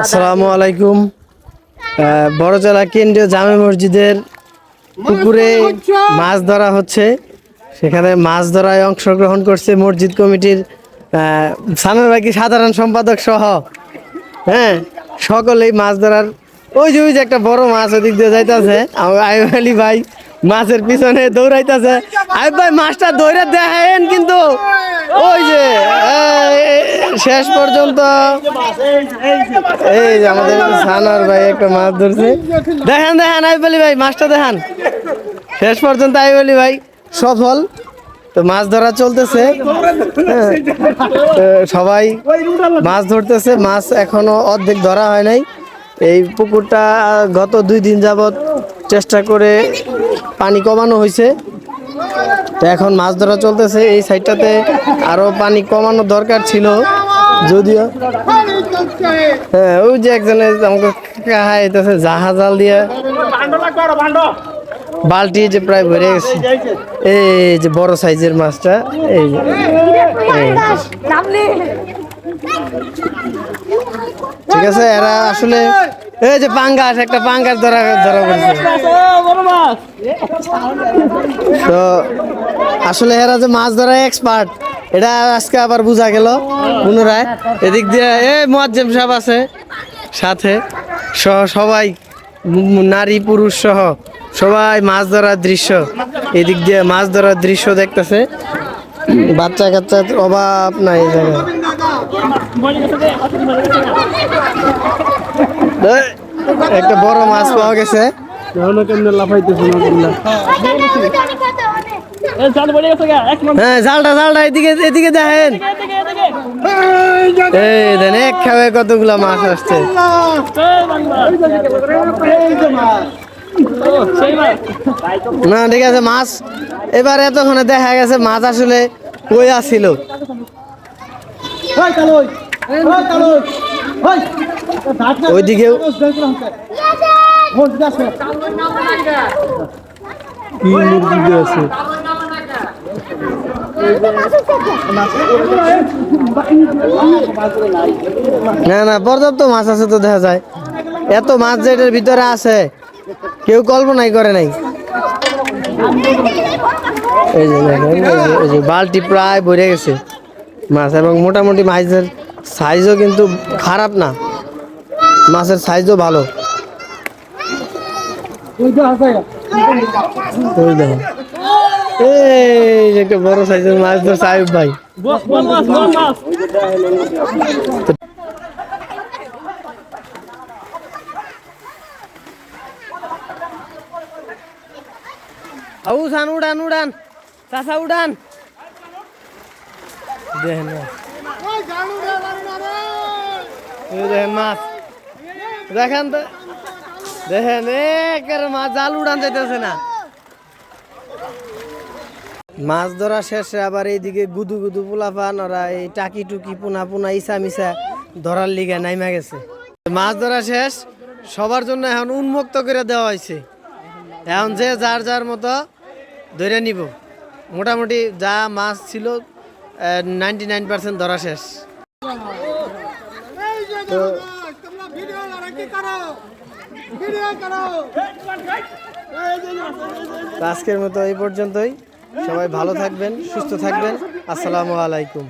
আসসালামু আলাইকুম। বড়জলা কেন্দ্রীয় জামে মসজিদের পুকুরে মাছ ধরা হচ্ছে। সেখানে মাছ ধরায় অংশগ্রহণ করছে মসজিদ কমিটির আহ, বাকি সাধারণ সম্পাদক সহ। হ্যাঁ সকলেই মাছ ধরার ওই যে ওই যে একটা বড় মাছ ওদিক দিয়ে যাইতাছে আইব আলী ভাই। মাছের পিছনে দৌড়াইতেছে। আইব ভাই মাছটা দৌড়ে দেখেন কিন্তু। ওই যে শেষ পর্যন্ত। এই যে আমাদের সানার ভাই একটা মাছ ধরছে। দেখেন দেখেন আইব বলি ভাই মাছটা দেখান। শেষ পর্যন্ত আইব বলি ভাই। সফল। তো মাছ ধরা চলতেছে। হ্যাঁ, সবাই মাছ ধরতেছে। মাছ এখনও অর্ধেক ধরা হয় নাই। এই পুকুরটা গত দুই দিন যাবত চেষ্টা করে পানি কমানো হয়েছে। তো এখন মাছ ধরা চলতেছে, এই সাইডটাতে আরও পানি কমানো দরকার ছিল। যদিও হ্যাঁ ওই যে একজনে আমাকে খাইতেছে জাহাজাল দিয়ে। বালতি যে প্রায় ভরে গেছে। এই যে বড় সাইজের মাছটা, এই। ঠিক আছে, এরা আসলে এই যে পাঙ্গাস, একটা পাঙ্গাস ধরা ধরা পড়ছে। তো আসলে এরা যে মাছ ধরা এক্সপার্ট এটা আজকে আবার বোঝা গেল পুনরায়। এদিক দিয়ে এই মোয়াজ্জেম সাহেব আছে সাথে সহ সবাই নারী পুরুষ সহ সবাই মাছ ধরার দৃশ্য। এদিক দিয়ে মাছ ধরার দৃশ্য দেখতেছে। বাচ্চা কাচ্চার অভাব নাই জায়গায়। একটা বড় মাছ পাওয়া গেছে। হ্যাঁ জালটা জালটা, এদিকে দেখেন। এই কতগুলা মাছ আসছে। না, ঠিক আছে, মাছ। এবার এতক্ষণে দেখা গেছে মাছ আসলে কই আসছিল ওইদিকেও কি মুরগি আছে না না পর্যাপ্ত মাছ আছে তো দেখা যায়। এত মাছ যে এটার ভিতরে আছে কেউ কল্পনাই করে নাই। এই যে বালতি প্রায় ভরে গেছে। মাছ এবং মোটামুটি মাছের সাইজও কিন্তু খারাপ না। মাছের সাইজও ভালো। বড় সাইজের মাছ ধর সাহেব ভাই। উড়ান উড়ান। চাষা উড়ান। দেখেন দেখেন মাছ। দেখেন তো। দেখেন মাছ জাল উড়ান যাইতেছে না। মাছ ধরা শেষে আবার এইদিকে গুদু গুদু পোলা পান ওরা এই টাকি টুকি পুনা পুনা ইসা মিসা ধরার লিগে নাইমা গেছে। মাছ ধরা শেষ, সবার জন্য এখন উন্মুক্ত করে দেওয়া হয়েছে। এখন যে যার যার মতো ধরে নিব। মোটামুটি যা মাছ ছিল নাইনটি নাইন পার্সেন্ট ধরা শেষ। তো আজকের মতো এই পর্যন্তই। সবাই ভালো থাকবেন সুস্থ থাকবেন। আসসালামু আলাইকুম।